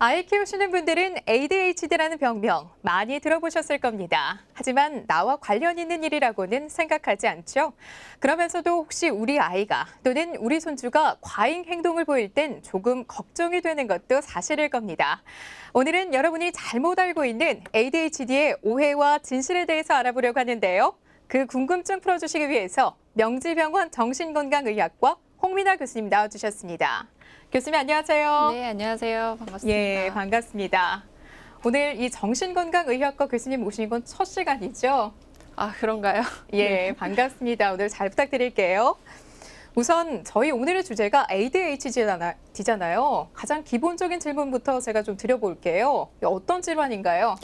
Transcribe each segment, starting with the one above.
아이 키우시는 분들은 ADHD라는 병명 많이 들어보셨을 겁니다. 하지만 나와 관련 있는 일이라고는 생각하지 않죠. 그러면서도 혹시 우리 아이가 또는 우리 손주가 과잉 행동을 보일 땐 조금 걱정이 되는 것도 사실일 겁니다. 오늘은 여러분이 잘못 알고 있는 ADHD의 오해와 진실에 대해서 알아보려고 하는데요. 그 궁금증 풀어주시기 위해서 명지병원 정신건강의학과 홍민아 교수님 나와주셨습니다. 교수님 안녕하세요. 네, 안녕하세요. 반갑습니다. 예, 반갑습니다. 오늘 이 정신건강의학과 교수님 모시는 건첫 시간이죠? 아, 그런가요? 예, 반갑습니다. 오늘 잘 부탁드릴게요. 우선 저희 오늘의 주제가 ADHD잖아요. 가장 기본적인 질문부터 제가 좀 드려볼게요. 어떤 질환인가요?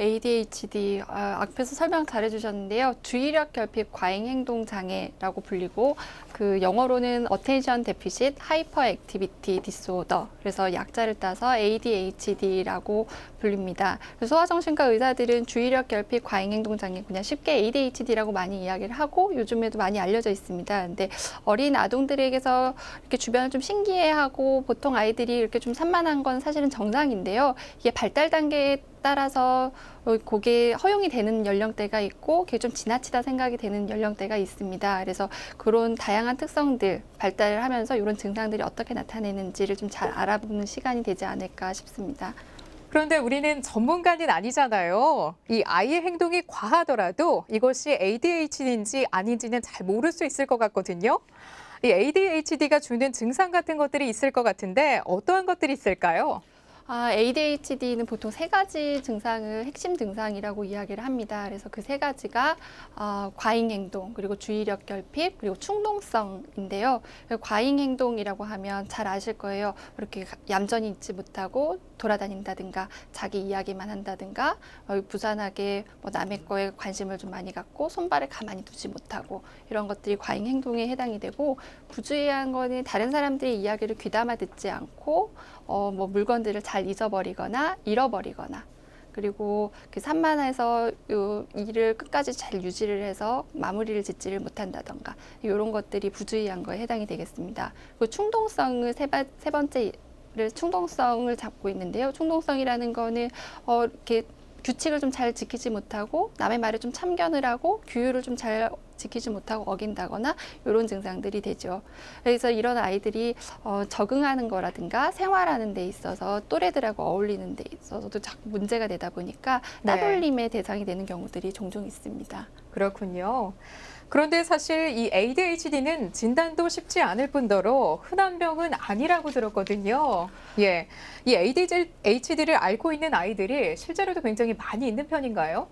ADHD 아, 앞에서 설명 잘 해주셨는데요. 주의력 결핍 과잉 행동 장애라고 불리고 그 영어로는 Attention Deficit Hyperactivity Disorder 그래서 약자를 따서 ADHD라고 불립니다. 소아정신과 의사들은 주의력 결핍 과잉 행동 장애 그냥 쉽게 ADHD라고 많이 이야기를 하고 요즘에도 많이 알려져 있습니다. 근데 어린 아동들에게서 이렇게 주변을 좀 신기해하고 보통 아이들이 이렇게 좀 산만한 건 사실은 정상인데요. 이게 발달 단계에 따라서 어, 그게 허용이 되는 연령대가 있고 그게 좀 지나치다 생각이 되는 연령대가 있습니다. 그래서 그런 다양한 특성들 발달을 하면서 이런 증상들이 어떻게 나타내는지를 좀 잘 알아보는 시간이 되지 않을까 싶습니다. 그런데 우리는 전문가는 아니잖아요. 이 아이의 행동이 과하더라도 이것이 ADHD인지 아닌지는 잘 모를 수 있을 것 같거든요. 이 ADHD가 주는 증상 같은 것들이 있을 것 같은데 어떠한 것들이 있을까요? 아, ADHD는 보통 세 가지 증상을 핵심 증상이라고 이야기를 합니다. 그래서 그 세 가지가 어, 과잉 행동, 그리고 주의력 결핍, 그리고 충동성인데요. 과잉 행동이라고 하면 잘 아실 거예요. 이렇게 얌전히 있지 못하고 돌아다닌다든가 자기 이야기만 한다든가 어, 부산하게 뭐 남의 거에 관심을 좀 많이 갖고 손발을 가만히 두지 못하고 이런 것들이 과잉 행동에 해당이 되고 부주의한 거는 다른 사람들의 이야기를 귀담아 듣지 않고 어, 뭐 물건들을 잘 잊어버리거나 잃어버리거나 그리고 그 산만해서 요 일을 끝까지 잘 유지를 해서 마무리를 짓지를 못한다던가 이런 것들이 부주의한 거에 해당이 되겠습니다. 그 충동성을 세, 바, 세 번째 를 충동성을 잡고 있는데요. 충동성이라는 거는 어 이렇게 규칙을 좀 잘 지키지 못하고 남의 말에 좀 참견을 하고 규율을 좀 잘 지키지 못하고 어긴다거나 이런 증상들이 되죠. 그래서 이런 아이들이 어, 적응하는 거라든가 생활하는 데 있어서 또래들하고 어울리는 데 있어서도 자꾸 문제가 되다 보니까 네. 따돌림의 대상이 되는 경우들이 종종 있습니다. 그렇군요. 그런데 사실 이 ADHD는 진단도 쉽지 않을 뿐더러 흔한 병은 아니라고 들었거든요. 예. 이 ADHD를 앓고 있는 아이들이 실제로도 굉장히 많이 있는 편인가요?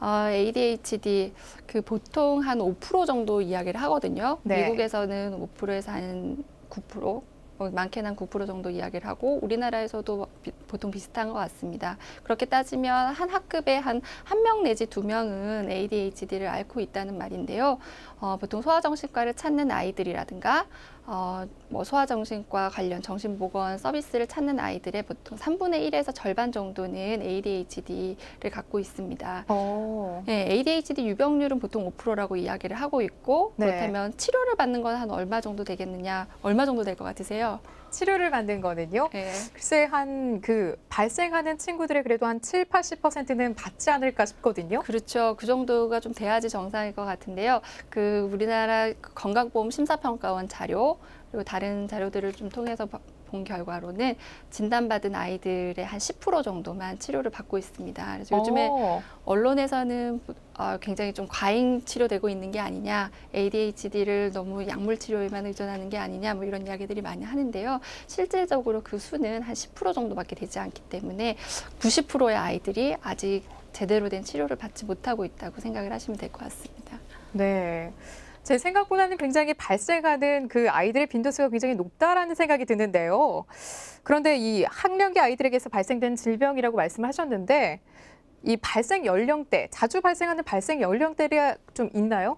아, ADHD 그 보통 한 5% 정도 이야기를 하거든요. 네. 미국에서는 5%에서 한 9%. 뭐 많게는 한 9% 정도 이야기를 하고 우리나라에서도 비- 보통 비슷한 것 같습니다. 그렇게 따지면 한 학급에 한 한 명 내지 두 명은 ADHD를 앓고 있다는 말인데요. 어, 보통 소아정신과를 찾는 아이들이라든가 어, 뭐 소아정신과 관련 정신보건 서비스를 찾는 아이들의 보통 3분의 1에서 절반 정도는 ADHD를 갖고 있습니다. 어. 네, ADHD 유병률은 보통 5%라고 이야기를 하고 있고 네. 그렇다면 치료를 받는 건 한 얼마 정도 되겠느냐? 얼마 정도 될 것 같으세요? 치료를 받는 거는요. 네. 글쎄 한 그 발생하는 친구들의 그래도 한 7, 80%는 받지 않을까 싶거든요. 그렇죠. 그 정도가 좀 돼야지 정상일 것 같은데요. 그 우리나라 그 건강보험 심사평가원 자료 그리고 다른 자료들을 좀 통해서 봐- 본 결과로는 진단받은 아이들의 한 10% 정도만 치료를 받고 있습니다. 그래서 요즘에 어. 언론에서는 어, 굉장히 좀 과잉 치료되고 있는 게 아니냐, ADHD를 너무 약물 치료에만 의존하는 게 아니냐, 뭐 이런 이야기들이 많이 하는데요. 실질적으로 그 수는 한 10% 정도밖에 되지 않기 때문에 90%의 아이들이 아직 제대로 된 치료를 받지 못하고 있다고 생각을 하시면 될 것 같습니다. 네. 제 생각보다는 굉장히 발생하는 그 아이들의 빈도수가 굉장히 높다라는 생각이 드는데요. 그런데 이 학령기 아이들에게서 발생된 질병이라고 말씀을 하셨는데 이 발생 연령대, 자주 발생하는 발생 연령대가 좀 있나요?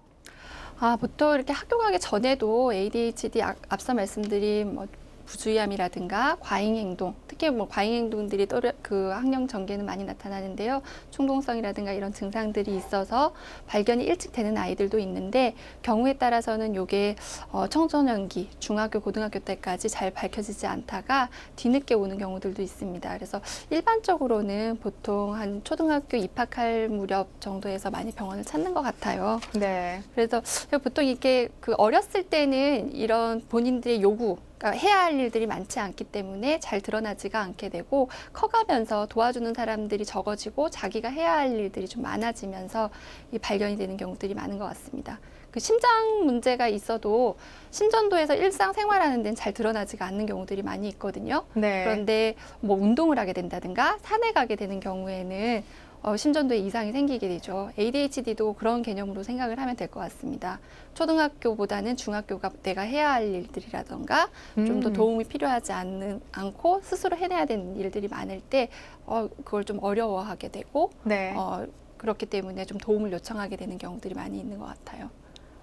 아, 보통 이렇게 학교 가기 전에도 ADHD 앞- 앞서 말씀드린 뭐 부주의함이라든가 과잉 행동, 특히 뭐 과잉 행동들이 또래 그 학령 전개는 많이 나타나는데요. 충동성이라든가 이런 증상들이 있어서 발견이 일찍 되는 아이들도 있는데 경우에 따라서는 요게 어, 청소년기, 중학교, 고등학교 때까지 잘 밝혀지지 않다가 뒤늦게 오는 경우들도 있습니다. 그래서 일반적으로는 보통 한 초등학교 입학할 무렵 정도에서 많이 병원을 찾는 것 같아요. 네. 그래서 보통 이게 그 어렸을 때는 이런 본인들의 요구, 그러니까 해야 할 일들이 많지 않기 때문에 잘 드러나지가 않게 되고 커가면서 도와주는 사람들이 적어지고 자기가 해야 할 일들이 좀 많아지면서 이 발견이 되는 경우들이 많은 것 같습니다. 그 심장 문제가 있어도 심전도에서 일상 생활하는 데는 잘 드러나지가 않는 경우들이 많이 있거든요. 네. 그런데 뭐 운동을 하게 된다든가 산에 가게 되는 경우에는 어, 심전도에 이상이 생기게 되죠. ADHD도 그런 개념으로 생각을 하면 될 것 같습니다. 초등학교보다는 중학교가 내가 해야 할 일들이라던가 좀더 음. 도움이 필요하지 않는, 않고 스스로 해내야 되는 일들이 많을 때 어, 그걸 좀 어려워하게 되고 네. 어, 그렇기 때문에 좀 도움을 요청하게 되는 경우들이 많이 있는 것 같아요.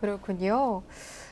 그렇군요.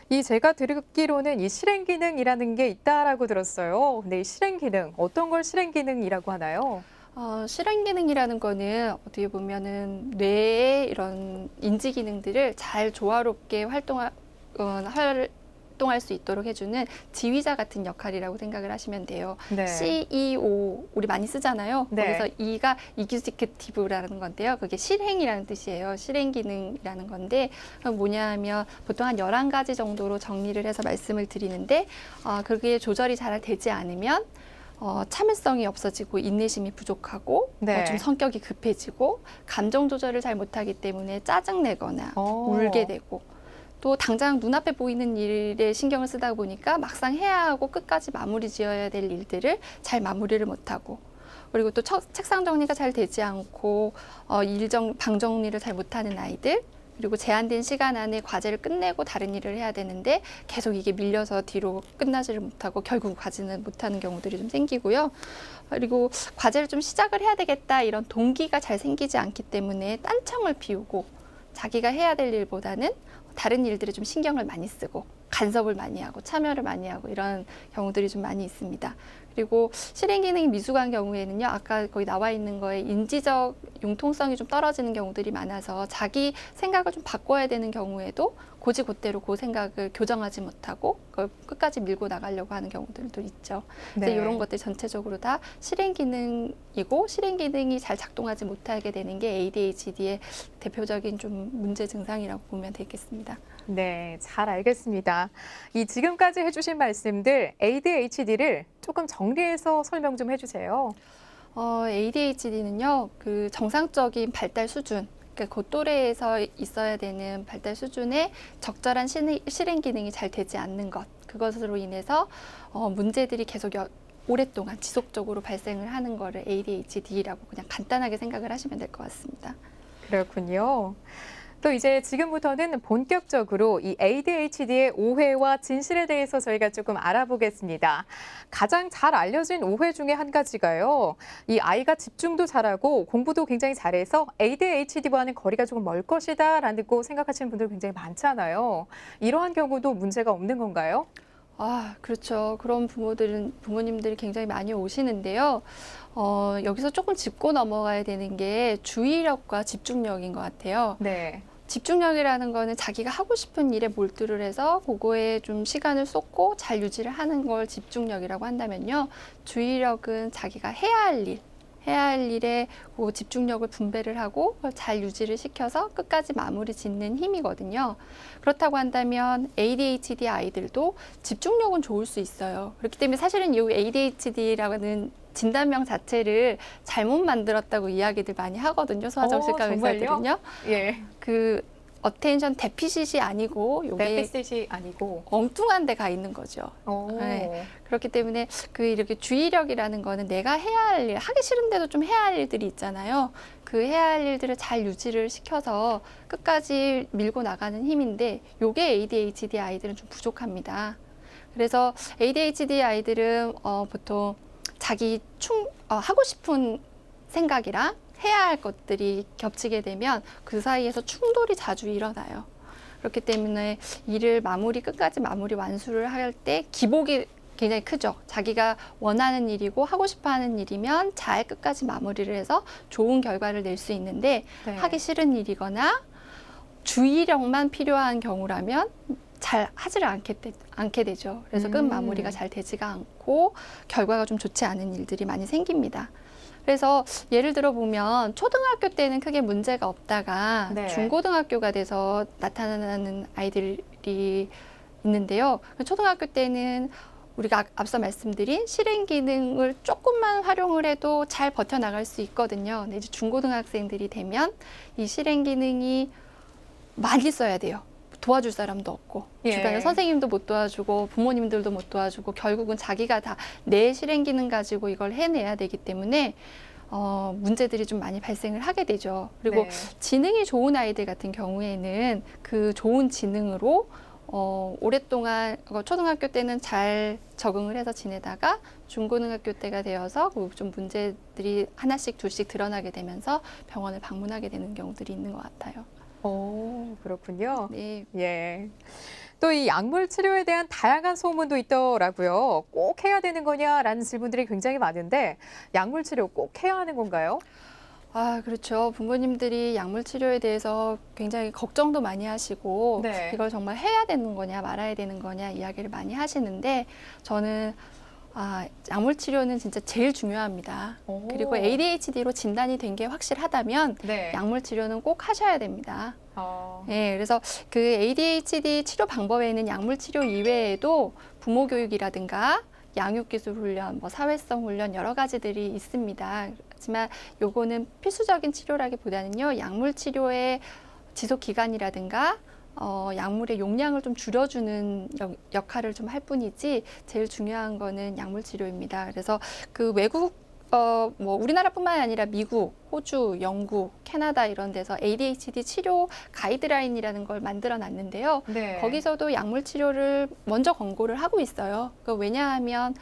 이 제가 듣기로는 이 실행 기능이라는 게 있다라고 들었어요. 근데 이 실행 기능 어떤 걸 실행 기능이라고 하나요? 어, 실행 기능이라는 거는 어떻게 보면은 뇌의 이런 인지 기능들을 잘 조화롭게 활동하, 어, 활동할 수 있도록 해주는 지휘자 같은 역할이라고 생각을 하시면 돼요. 네. CEO 우리 많이 쓰잖아요. 네. 거기서 E가 executive라는 건데요. 그게 실행이라는 뜻이에요. 실행 기능이라는 건데 그건 뭐냐 하면 보통 한 열한 가지 정도로 정리를 해서 말씀을 드리는데 어, 그게 조절이 잘 되지 않으면 어, 참을성이 없어지고 인내심이 부족하고 네. 어, 좀 성격이 급해지고 감정 조절을 잘 못하기 때문에 짜증 내거나 어. 울게 되고 또 당장 눈앞에 보이는 일에 신경을 쓰다 보니까 막상 해야 하고 끝까지 마무리 지어야 될 일들을 잘 마무리를 못하고 그리고 또 첫- 책상 정리가 잘 되지 않고 어, 일정 방 정리를 잘 못하는 아이들 그리고 제한된 시간 안에 과제를 끝내고 다른 일을 해야 되는데 계속 이게 밀려서 뒤로 끝나지를 못하고 결국 가지는 못하는 경우들이 좀 생기고요. 그리고 과제를 좀 시작을 해야 되겠다 이런 동기가 잘 생기지 않기 때문에 딴청을 피우고 자기가 해야 될 일보다는 다른 일들에 좀 신경을 많이 쓰고 간섭을 많이 하고 참여를 많이 하고 이런 경우들이 좀 많이 있습니다. 그리고 실행 기능이 미숙한 경우에는요, 아까 거기 나와 있는 거에 인지적 융통성이 좀 떨어지는 경우들이 많아서 자기 생각을 좀 바꿔야 되는 경우에도 고지고대로 그 생각을 교정하지 못하고 그걸 끝까지 밀고 나가려고 하는 경우들도 있죠. 네. 근데 이런 것들 전체적으로 다 실행 기능이고 실행 기능이 잘 작동하지 못하게 되는 게 ADHD의 대표적인 좀 문제 증상이라고 보면 되겠습니다. 네, 잘 알겠습니다. 이 지금까지 해주신 말씀들 ADHD를 조금 정리해서 설명 좀 해주세요. 어, ADHD는요, 그 정상적인 발달 수준, 그러니까 그 또래에서 있어야 되는 발달 수준의 적절한 실행, 실행 기능이 잘 되지 않는 것, 그것으로 인해서 어, 문제들이 계속 여, 오랫동안 지속적으로 발생을 하는 거를 ADHD라고 그냥 간단하게 생각을 하시면 될 것 같습니다. 그렇군요. 또 이제 지금부터는 본격적으로 이 ADHD의 오해와 진실에 대해서 저희가 조금 알아보겠습니다. 가장 잘 알려진 오해 중에 한 가지가요. 이 아이가 집중도 잘하고 공부도 굉장히 잘해서 ADHD와는 거리가 조금 멀 것이다라고 생각하시는 분들 굉장히 많잖아요. 이러한 경우도 문제가 없는 건가요? 아, 그렇죠. 그런 부모들은, 부모님들이 굉장히 많이 오시는데요. 어, 여기서 조금 짚고 넘어가야 되는 게 주의력과 집중력인 것 같아요. 네. 집중력이라는 거는 자기가 하고 싶은 일에 몰두를 해서 그거에 좀 시간을 쏟고 잘 유지를 하는 걸 집중력이라고 한다면요. 주의력은 자기가 해야 할 일, 해야 할 일에 그 집중력을 분배를 하고 잘 유지를 시켜서 끝까지 마무리 짓는 힘이거든요. 그렇다고 한다면 ADHD 아이들도 집중력은 좋을 수 있어요. 그렇기 때문에 사실은 이 ADHD라는 진단명 자체를 잘못 만들었다고 이야기들 많이 하거든요. 소아정신과 어? 의사들은요. 예. 그 어텐션 데피시이 아니고 요게 데피셋이 아니고. 엉뚱한 데가 있는 거죠. 오. 네. 그렇기 때문에 그 이렇게 주의력이라는 거는 내가 해야 할 일, 하기 싫은데도 좀 해야 할 일들이 있잖아요. 그 해야 할 일들을 잘 유지를 시켜서 끝까지 밀고 나가는 힘인데 요게 ADHD 아이들은 좀 부족합니다. 그래서 ADHD 아이들은 어, 보통 자기 충 어, 하고 싶은 생각이랑 해야 할 것들이 겹치게 되면 그 사이에서 충돌이 자주 일어나요. 그렇기 때문에 일을 마무리 끝까지 마무리 완수를 할 때 기복이 굉장히 크죠. 자기가 원하는 일이고 하고 싶어 하는 일이면 잘 끝까지 마무리를 해서 좋은 결과를 낼 수 있는데 네. 하기 싫은 일이거나 주의력만 필요한 경우라면 잘 하지를 않게, 되, 않게 되죠. 그래서 끝 음. 마무리가 잘 되지가 않고 결과가 좀 좋지 않은 일들이 많이 생깁니다. 그래서 예를 들어 보면 초등학교 때는 크게 문제가 없다가 네. 중고등학교가 돼서 나타나는 아이들이 있는데요. 초등학교 때는 우리가 앞- 앞서 말씀드린 실행 기능을 조금만 활용을 해도 잘 버텨나갈 수 있거든요. 근데 이제 중고등학생들이 되면 이 실행 기능이 많이 써야 돼요. 도와줄 사람도 없고 예. 주변에 선생님도 못 도와주고 부모님들도 못 도와주고 결국은 자기가 다 내 실행 기능 가지고 이걸 해내야 되기 때문에 어, 문제들이 좀 많이 발생을 하게 되죠. 그리고 네. 지능이 좋은 아이들 같은 경우에는 그 좋은 지능으로 어, 오랫동안 어, 초등학교 때는 잘 적응을 해서 지내다가 중고등학교 때가 되어서 그좀 문제들이 하나씩 둘씩 드러나게 되면서 병원을 방문하게 되는 경우들이 있는 것 같아요. 오, 그렇군요. 네, 예. 또 이 약물 치료에 대한 다양한 소문도 있더라고요. 꼭 해야 되는 거냐라는 질문들이 굉장히 많은데 약물 치료 꼭 해야 하는 건가요? 아 그렇죠. 부모님들이 약물 치료에 대해서 굉장히 걱정도 많이 하시고 네. 이걸 정말 해야 되는 거냐 말아야 되는 거냐 이야기를 많이 하시는데 저는 아, 약물 치료는 진짜 제일 중요합니다. 오. 그리고 ADHD로 진단이 된 게 확실하다면 네. 약물 치료는 꼭 하셔야 됩니다. 어. 예, 그래서 그 ADHD 치료 방법에는 약물 치료 이외에도 부모 교육이라든가 양육 기술 훈련, 뭐 사회성 훈련 여러 가지들이 있습니다. 하지만 요거는 필수적인 치료라기보다는요. 약물 치료의 지속 기간이라든가 어, 약물의 용량을 좀 줄여주는 역, 역할을 좀 할 뿐이지 제일 중요한 거는 약물 치료입니다. 그래서 그 외국 어, 뭐 우리나라뿐만 아니라 미국, 호주, 영국, 캐나다 이런 데서 ADHD 치료 가이드라인이라는 걸 만들어 놨는데요. 네. 거기서도 약물 치료를 먼저 권고를 하고 있어요. 그 왜냐하면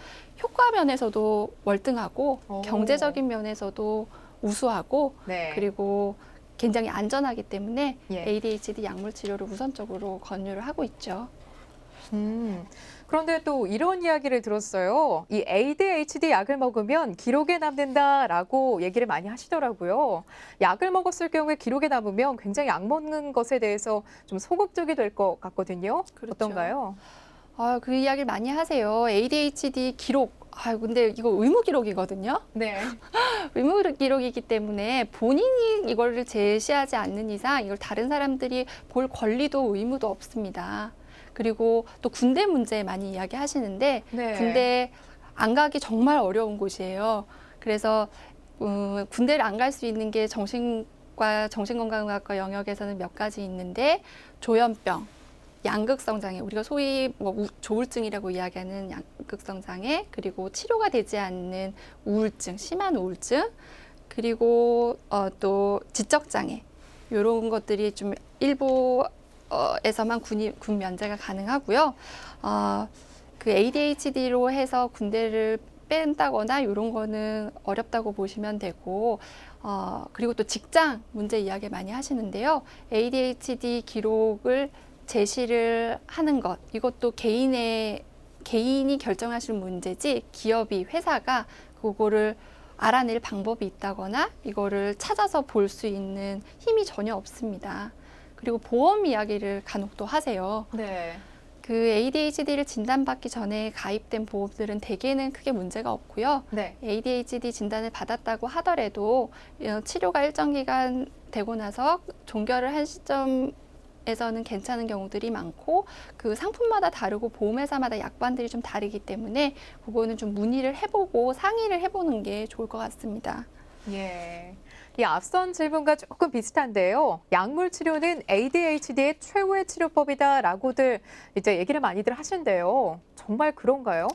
효과 면에서도 월등하고 오. 경제적인 면에서도 우수하고 네. 그리고 굉장히 안전하기 때문에 예. ADHD 약물 치료를 우선적으로 권유를 하고 있죠. 음. 그런데 또 이런 이야기를 들었어요. 이 ADHD 약을 먹으면 기록에 남는다라고 얘기를 많이 하시더라고요. 약을 먹었을 경우에 기록에 남으면 굉장히 약 먹는 것에 대해서 좀 소극적이 될 것 같거든요. 그렇죠. 어떤가요? 아, 그 이야기를 많이 하세요. ADHD 기록. 아, 근데 이거 의무 기록이거든요. 네. 의무 기록이기 때문에 본인이 이거를 제시하지 않는 이상 이걸 다른 사람들이 볼 권리도 의무도 없습니다. 그리고 또 군대 문제 많이 이야기 하시는데 네. 군대 안 가기 정말 어려운 곳이에요. 그래서 음, 군대를 안 갈 수 있는 게 정신과 정신건강의학과 영역에서는 몇 가지 있는데 조현병, 양극성 장애, 우리가 소위 뭐 우- 조울증이라고 이야기하는 양극성 장애, 그리고 치료가 되지 않는 우울증, 심한 우울증, 그리고 어, 또 지적 장애 이런 것들이 좀 일부 어, 에서만 군이, 군 면제가 가능하고요. 어, 그 ADHD로 해서 군대를 뺀다거나 이런 거는 어렵다고 보시면 되고 어, 그리고 또 직장 문제 이야기 많이 하시는데요. ADHD 기록을 제시를 하는 것 이것도 개인의 개인이 결정하실 문제지 기업이 회사가 그거를 알아낼 방법이 있다거나 이거를 찾아서 볼 수 있는 힘이 전혀 없습니다. 그리고 보험 이야기를 간혹 또 하세요. 네. 그 ADHD를 진단받기 전에 가입된 보험들은 대개는 크게 문제가 없고요. 네. ADHD 진단을 받았다고 하더라도 어, 치료가 일정 기간 되고 나서 종결을 한 시점 에서는 괜찮은 경우들이 많고 그 상품마다 다르고 보험회사마다 약관들이 좀 다르기 때문에 그거는 좀 문의를 해보고 상의를 해보는 게 좋을 것 같습니다. 예. 이 앞선 질문과 조금 비슷한데요. 약물 치료는 ADHD의 최후의 치료법이다라고들 이제 얘기를 많이들 하신대요. 정말 그런가요?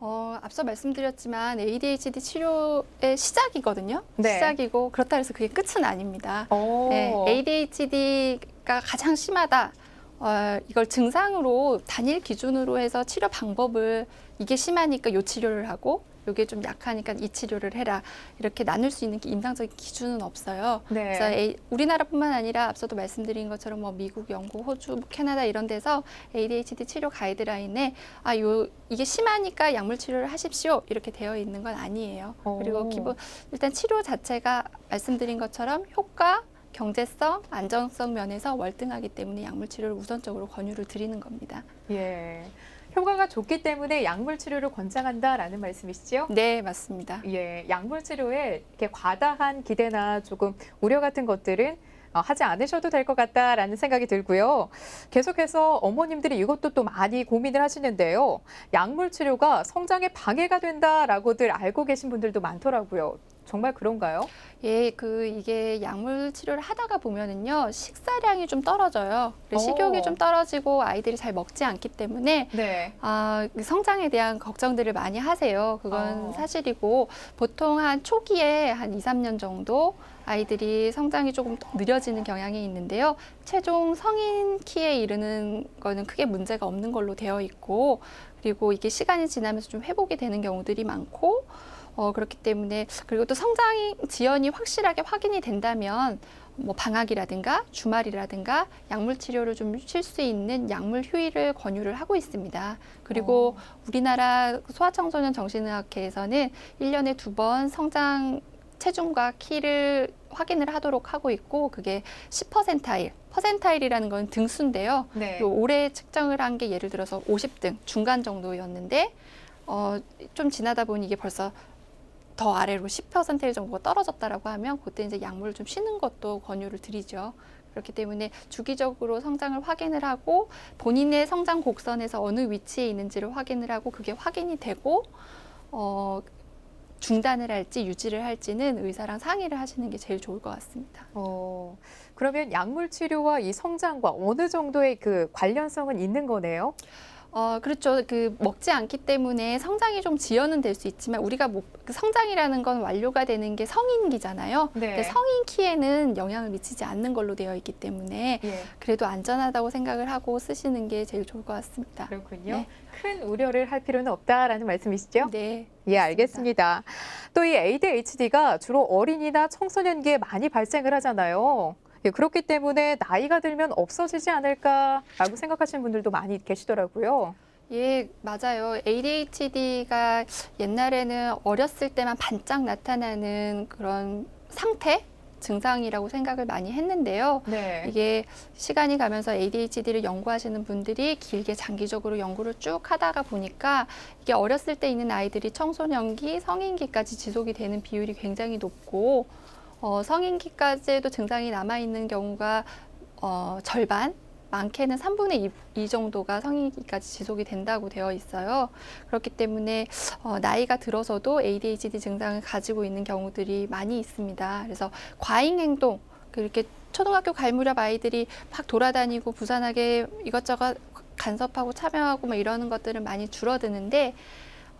어, 앞서 말씀드렸지만 ADHD 치료의 시작이거든요. 네. 시작이고 그렇다 해서 그게 끝은 아닙니다. 오. 네, ADHD 가 가장 심하다. 어, 이걸 증상으로 단일 기준으로 해서 치료 방법을 이게 심하니까 요 치료를 하고 이게 좀 약하니까 이 치료를 해라 이렇게 나눌 수 있는 임상적인 기준은 없어요. 그래서 네. A- 우리나라뿐만 아니라 앞서도 말씀드린 것처럼 뭐 미국, 영국, 호주, 뭐 캐나다 이런 데서 ADHD 치료 가이드라인에 아 요 이게 심하니까 약물 치료를 하십시오 이렇게 되어 있는 건 아니에요. 오. 그리고 기본 일단 치료 자체가 말씀드린 것처럼 효과, 경제성, 안정성 면에서 월등하기 때문에 약물 치료를 우선적으로 권유를 드리는 겁니다. 예. 효과가 좋기 때문에 약물 치료를 권장한다라는 말씀이시죠? 네, 맞습니다. 예, 약물 치료에 이렇게 과다한 기대나 조금 우려 같은 것들은 어, 하지 않으셔도 될 것 같다라는 생각이 들고요. 계속해서 어머님들이 이것도 또 많이 고민을 하시는데요. 약물 치료가 성장에 방해가 된다라고들 알고 계신 분들도 많더라고요. 정말 그런가요? 예, 그 이게 약물 치료를 하다가 보면은요 식사량이 좀 떨어져요. 오. 식욕이 좀 떨어지고 아이들이 잘 먹지 않기 때문에 네. 아, 그 성장에 대한 걱정들을 많이 하세요. 그건 어. 사실이고 보통 한 초기에 한 2, 3년 정도 아이들이 성장이 조금 느려지는 경향이 있는데요. 최종 성인 키에 이르는 거는 크게 문제가 없는 걸로 되어 있고 그리고 이게 시간이 지나면서 좀 회복이 되는 경우들이 많고 어, 그렇기 때문에 그리고 또 성장이 지연이 확실하게 확인이 된다면 뭐 방학이라든가 주말이라든가 약물 치료를 좀 쉴 수 있는 약물 휴일을 권유를 하고 있습니다. 그리고 우리나라 소아청소년 정신의학회에서는 일년에 두 번 성장 체중과 키를 확인을 하도록 하고 있고 그게 10%타일, 퍼센타일이라는 건 등수인데요. 네. 요 올해 측정을 한 게 예를 들어서 50등 중간 정도였는데 어, 좀 지나다 보니 이게 벌써 더 아래로 10%일 정도가 떨어졌다라고 하면 그때 이제 약물을 좀 쉬는 것도 권유를 드리죠. 그렇기 때문에 주기적으로 성장을 확인을 하고 본인의 성장 곡선에서 어느 위치에 있는지를 확인을 하고 그게 확인이 되고 어, 중단을 할지 유지를 할지는 의사랑 상의를 하시는 게 제일 좋을 것 같습니다. 어, 그러면 약물 치료와 이 성장과 어느 정도의 그 관련성은 있는 거네요? 어, 그렇죠. 그 먹지 않기 때문에 성장이 좀 지연은 될 수 있지만 우리가 목, 그 성장이라는 건 완료가 되는 게 성인기잖아요. 네. 근데 성인 키에는 영향을 미치지 않는 걸로 되어 있기 때문에 예. 그래도 안전하다고 생각을 하고 쓰시는 게 제일 좋을 것 같습니다. 그렇군요. 네. 큰 우려를 할 필요는 없다라는 말씀이시죠? 네. 예, 알겠습니다. 또 이 ADHD가 주로 어린이나 청소년기에 많이 발생을 하잖아요. 예, 그렇기 때문에 나이가 들면 없어지지 않을까라고 생각하시는 분들도 많이 계시더라고요. 예, 맞아요. ADHD가 옛날에는 어렸을 때만 반짝 나타나는 그런 상태? 증상이라고 생각을 많이 했는데요. 네. 이게 시간이 가면서 ADHD를 연구하시는 분들이 길게 장기적으로 연구를 쭉 하다가 보니까 이게 어렸을 때 있는 아이들이 청소년기, 성인기까지 지속이 되는 비율이 굉장히 높고 어, 성인기까지도 증상이 남아 있는 경우가 어, 절반, 많게는 3분의 2, 이 정도가 성인기까지 지속이 된다고 되어 있어요. 그렇기 때문에 어, 나이가 들어서도 ADHD 증상을 가지고 있는 경우들이 많이 있습니다. 그래서 과잉 행동, 그렇게 초등학교 갈 무렵 아이들이 막 돌아다니고 부산하게 이것저것 간섭하고 참여하고 뭐 이러는 것들은 많이 줄어드는데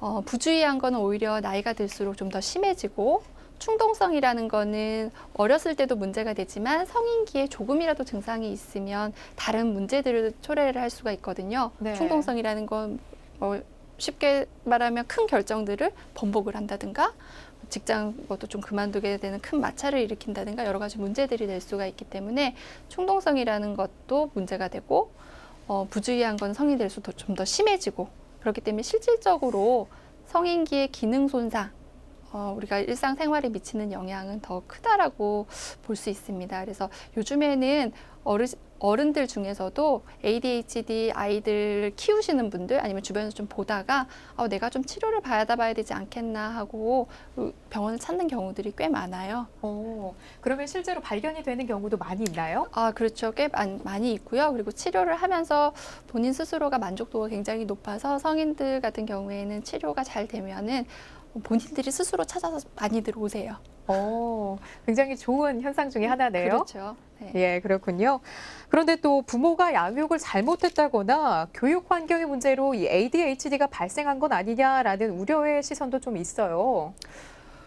어, 부주의한 거는 오히려 나이가 들수록 좀 더 심해지고 충동성이라는 거는 어렸을 때도 문제가 되지만 성인기에 조금이라도 증상이 있으면 다른 문제들을 초래를 할 수가 있거든요. 네. 충동성이라는 건 어, 쉽게 말하면 큰 결정들을 번복을 한다든가 직장 것도 좀 그만두게 되는 큰 마찰을 일으킨다든가 여러 가지 문제들이 될 수가 있기 때문에 충동성이라는 것도 문제가 되고 어, 부주의한 건 성이 될 수도 좀더 심해지고 그렇기 때문에 실질적으로 성인기의 기능 손상 어, 우리가 일상생활에 미치는 영향은 더 크다라고 볼 수 있습니다. 그래서 요즘에는 어르, 어른들 중에서도 ADHD 아이들 키우시는 분들 아니면 주변에서 좀 보다가 어, 내가 좀 치료를 받아봐야 되지 않겠나 하고 병원을 찾는 경우들이 꽤 많아요. 어, 그러면 실제로 발견이 되는 경우도 많이 있나요? 아, 그렇죠. 꽤 많, 많이 있고요. 그리고 치료를 하면서 본인 스스로가 만족도가 굉장히 높아서 성인들 같은 경우에는 치료가 잘 되면은 본인들이 스스로 찾아서 많이들 오세요. 어, 굉장히 좋은 현상 중에 하나네요. 그렇죠. 네. 예, 그렇군요. 그런데 또 부모가 양육을 잘못했다거나 교육 환경의 문제로 이 ADHD가 발생한 건 아니냐라는 우려의 시선도 좀 있어요.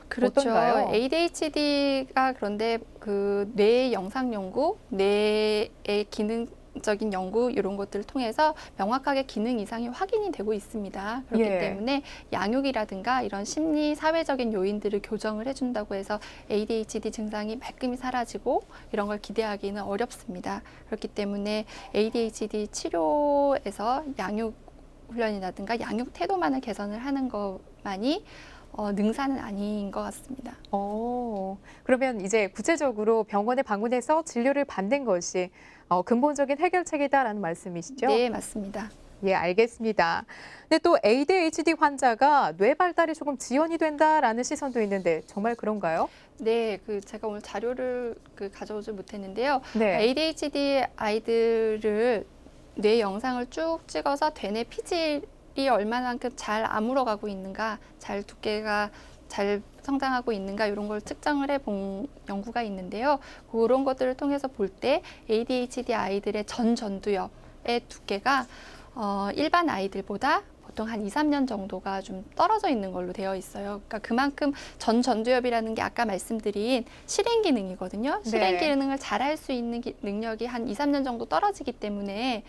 그렇죠. 어떤가요? ADHD가 그런데 그 뇌 영상 연구, 뇌의 기능 적인 연구 이런 것들을 통해서 명확하게 기능 이상이 확인이 되고 있습니다. 그렇기 예. 때문에 양육이라든가 이런 심리 사회적인 요인들을 교정을 해준다고 해서 ADHD 증상이 말끔히 사라지고 이런 걸 기대하기는 어렵습니다. 그렇기 때문에 ADHD 치료에서 양육 훈련이라든가 양육 태도만을 개선을 하는 것만이 어, 능사는 아닌 것 같습니다. 어, 그러면 이제 구체적으로 병원에 방문해서 진료를 받는 것이 어, 근본적인 해결책이다라는 말씀이시죠? 네, 맞습니다. 예, 알겠습니다. 근데 또 ADHD 환자가 뇌 발달이 조금 지연이 된다라는 시선도 있는데 정말 그런가요? 네, 그 제가 오늘 자료를 그 가져오지 못했는데요. 네. ADHD 아이들을 뇌 영상을 쭉 찍어서 되뇌 피질 이 얼마만큼 잘 아물어가고 있는가, 잘 두께가 잘 성장하고 있는가 이런 걸 측정을 해본 연구가 있는데요. 그런 것들을 통해서 볼 때 ADHD 아이들의 전 전두엽의 두께가 어, 일반 아이들보다 보통 한 2, 3년 정도가 좀 떨어져 있는 걸로 되어 있어요. 그러니까 그만큼 전 전두엽이라는 게 아까 말씀드린 실행 기능이거든요. 실행 네. 기능을 잘 할 수 있는 기- 능력이 한 2, 3년 정도 떨어지기 때문에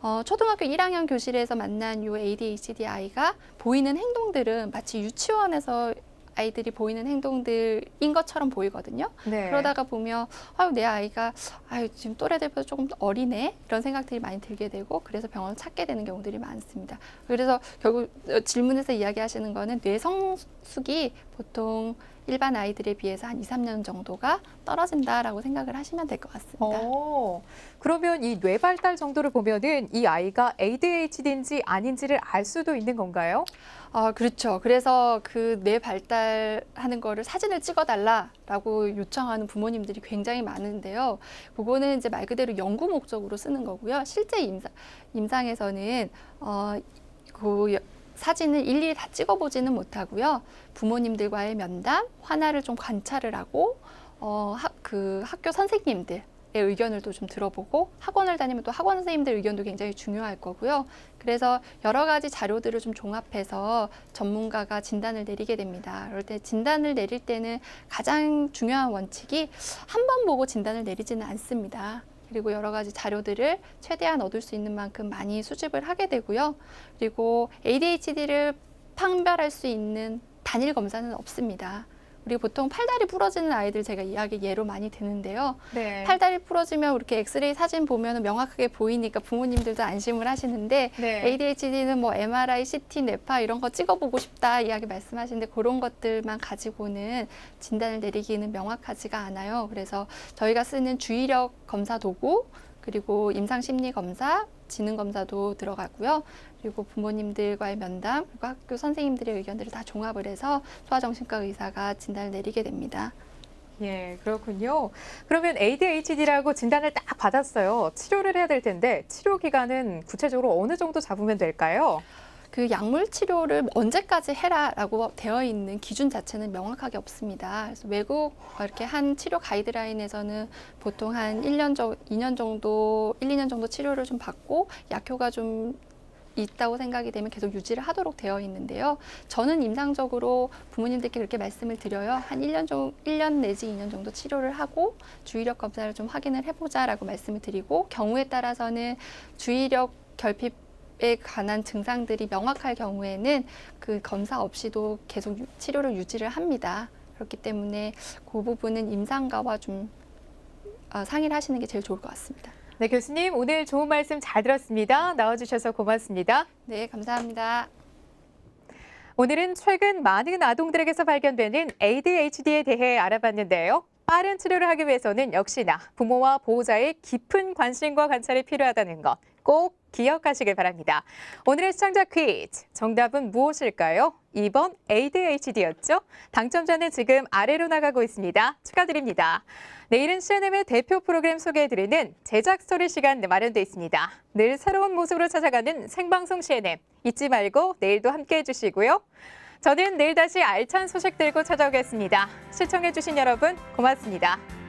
어, 초등학교 1학년 교실에서 만난 요 ADHD 아이가 보이는 행동들은 마치 유치원에서 아이들이 보이는 행동들인 것처럼 보이거든요. 네. 그러다가 보면 아유 내 아이가 아유 지금 또래들보다 조금 어리네 이런 생각들이 많이 들게 되고 그래서 병원을 찾게 되는 경우들이 많습니다. 그래서 결국 어, 질문에서 이야기하시는 거는 뇌 성숙이 보통 일반 아이들에 비해서 한 2, 3년 정도가 떨어진다라고 생각을 하시면 될 것 같습니다. 어, 그러면 이 뇌 발달 정도를 보면은 이 아이가 ADHD인지 아닌지를 알 수도 있는 건가요? 아, 그렇죠. 그래서 그 뇌 발달하는 거를 사진을 찍어달라라고 요청하는 부모님들이 굉장히 많은데요. 그거는 이제 말 그대로 연구 목적으로 쓰는 거고요. 실제 임상, 임상에서는 어, 그 여- 사진을 일일이 다 찍어보지는 못하고요. 부모님들과의 면담, 화나를 좀 관찰을 하고 어, 학, 그 학교 선생님들 의 의견을 또 좀 들어보고 학원을 다니면 또 학원 선생님들 의견도 굉장히 중요할 거고요. 그래서 여러 가지 자료들을 좀 종합해서 전문가가 진단을 내리게 됩니다. 그럴 때 진단을 내릴 때는 가장 중요한 원칙이 한 번 보고 진단을 내리지는 않습니다. 그리고 여러 가지 자료들을 최대한 얻을 수 있는 만큼 많이 수집을 하게 되고요. 그리고 ADHD를 판별할 수 있는 단일 검사는 없습니다. 그리고 보통 팔다리 부러지는 아이들 제가 이야기 예로 많이 드는데요. 네. 팔다리 부러지면 이렇게 엑스레이 사진 보면 명확하게 보이니까 부모님들도 안심을 하시는데 네. ADHD는 뭐 MRI, CT, 뇌파 이런 거 찍어보고 싶다 이야기 말씀하시는데 그런 것들만 가지고는 진단을 내리기는 명확하지가 않아요. 그래서 저희가 쓰는 주의력 검사 도구 그리고 임상 심리 검사, 지능 검사도 들어가고요. 그리고 부모님들과의 면담, 그리고 학교 선생님들의 의견들을 다 종합을 해서 소아정신과 의사가 진단을 내리게 됩니다. 예, 그렇군요. 그러면 ADHD라고 진단을 딱 받았어요. 치료를 해야 될 텐데 치료 기간은 구체적으로 어느 정도 잡으면 될까요? 그 약물 치료를 언제까지 해라라고 되어 있는 기준 자체는 명확하게 없습니다. 그래서 외국 이렇게 한 치료 가이드라인에서는 보통 한 1년 정도, 2년 정도, 1, 2년 정도 치료를 좀 받고 약효가 좀 있다고 생각이 되면 계속 유지를 하도록 되어 있는데요. 저는 임상적으로 부모님들께 그렇게 말씀을 드려요. 한 1년 정도, 1년 내지 2년 정도 치료를 하고 주의력 검사를 좀 확인을 해보자라고 말씀을 드리고 경우에 따라서는 주의력 결핍 에 관한 증상들이 명확할 경우에는 그 검사 없이도 계속 유- 치료를 유지를 합니다. 그렇기 때문에 그 부분은 임상가와 좀 어, 상의를 하시는 게 제일 좋을 것 같습니다. 네, 교수님 오늘 좋은 말씀 잘 들었습니다. 나와주셔서 고맙습니다. 네, 감사합니다. 오늘은 최근 많은 아동들에게서 발견되는 ADHD에 대해 알아봤는데요. 빠른 치료를 하기 위해서는 역시나 부모와 보호자의 깊은 관심과 관찰이 필요하다는 것 꼭 기억하시길 바랍니다. 오늘의 시청자 퀴즈 정답은 무엇일까요? 2번 ADHD였죠? 당첨자는 지금 아래로 나가고 있습니다. 축하드립니다. 내일은 CNM의 대표 프로그램 소개해드리는 제작 스토리 시간 마련돼 있습니다. 늘 새로운 모습으로 찾아가는 생방송 CNM 잊지 말고 내일도 함께해 주시고요. 저는 내일 다시 알찬 소식 들고 찾아오겠습니다. 시청해주신 여러분 고맙습니다.